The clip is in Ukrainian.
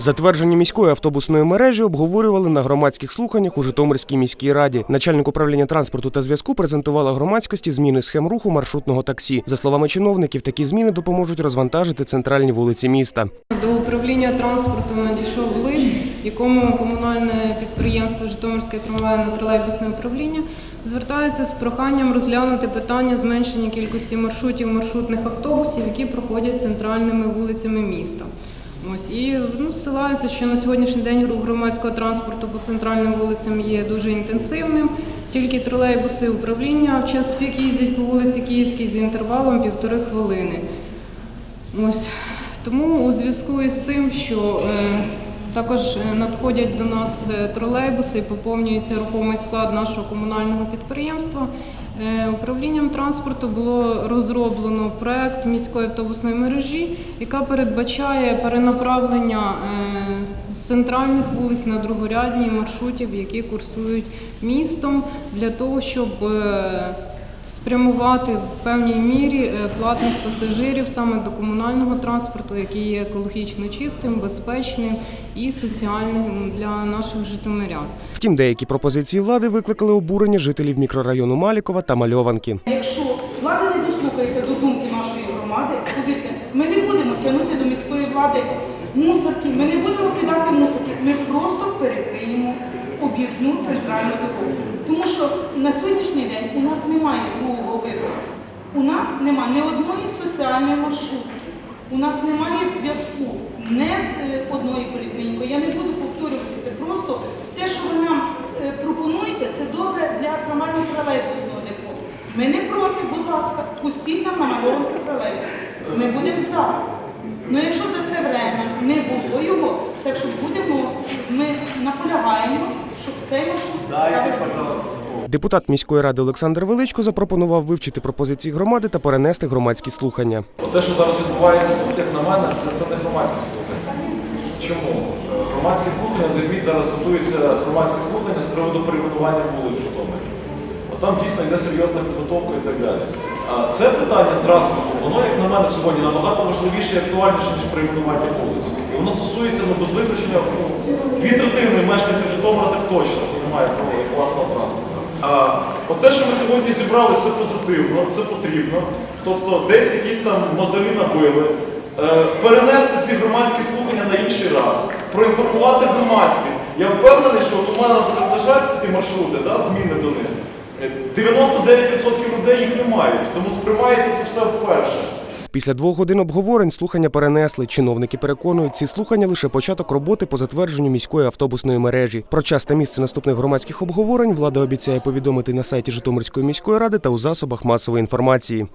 Затвердження міської автобусної мережі обговорювали на громадських слуханнях у Житомирській міській раді. Начальник управління транспорту та зв'язку презентувала громадськості зміни схем руху маршрутного таксі. За словами чиновників, такі зміни допоможуть розвантажити центральні вулиці міста. До управління транспорту надійшов лист, якому комунальне підприємство Житомирське трамвайно-тролейбусне управління звертається з проханням розглянути питання зменшення кількості маршрутів маршрутних автобусів, які проходять центральними вулицями міста. Ось і ну, ссилаються, що на сьогоднішній день рух громадського транспорту по центральним вулицям є дуже інтенсивним. Тільки тролейбуси управління в час пік їздять по вулиці Київській з інтервалом півтори хвилини. Ось тому у зв'язку із цим, що е, також е, надходять до нас е, тролейбуси, поповнюється рухомий склад нашого комунального підприємства. Е, Управлінням транспорту було розроблено проект міської автобусної мережі, яка передбачає перенаправлення е, з центральних вулиць на другорядні маршрутів, які курсують містом, для того, щоб е, спрямувати в певній мірі е, платних пасажирів саме до комунального транспорту, який є екологічно чистим, безпечним і соціальним для наших житомирян. Втім, деякі пропозиції влади викликали обурення жителів мікрорайону Малікова та Мальованки. Якщо влада не дослухається до думки нашої громади, повірте, ми не будемо тягнути до міської влади мусорки, ми не будемо кидати мусорки, об'їзну центральну дорогу. Тому що на сьогоднішній день у нас немає другого вибору. У нас немає ні одної соціальної маршрутки, у нас немає зв'язку не з е, одною поліклінікою. Я не буду повторюватися. Просто те, що ви нам е, пропонуєте, це добре для трамвайно тролейбусного депо. Ми не проти, будь ласка, пустіть нам намальований тролейбус. Ми будемо за. Ну якщо за це время не було його, так що будемо, ми наполягаємо, щоб цей маршрут Дайте, Депутат міської ради Олександр Величко запропонував вивчити пропозиції громади та перенести громадські слухання. Те, що зараз відбувається тут, як на мене, це, це не громадські слухання. Чому? Громадські слухання, візьміть, зараз готуються громадські слухання з приводу перейменування вулиць Житомирі. От там дійсно йде серйозна підготовка і так далі. Це питання транспорту, воно, як на мене, сьогодні набагато важливіше і актуальніше, ніж перейменування вулиць. І воно стосується ну, без виключення дві третини мешканців Житомира так точно, хто не власного транспорту. А от те, що ми сьогодні зібралися, це позитивно, це потрібно. Тобто десь якісь там мозолі набили. Е, перенести ці громадські слухання на інший раз, проінформувати громадськість. Я впевнений, що от у мене лежать ці маршрути, да, зміни до них. Е, 99% людей їх не мають, тому сприймається це все вперше. Після двох годин обговорень слухання перенесли. Чиновники переконують, ці слухання лише початок роботи по затвердженню міської автобусної мережі. Про час та місце наступних громадських обговорень влада обіцяє повідомити на сайті Житомирської міської ради та у засобах масової інформації.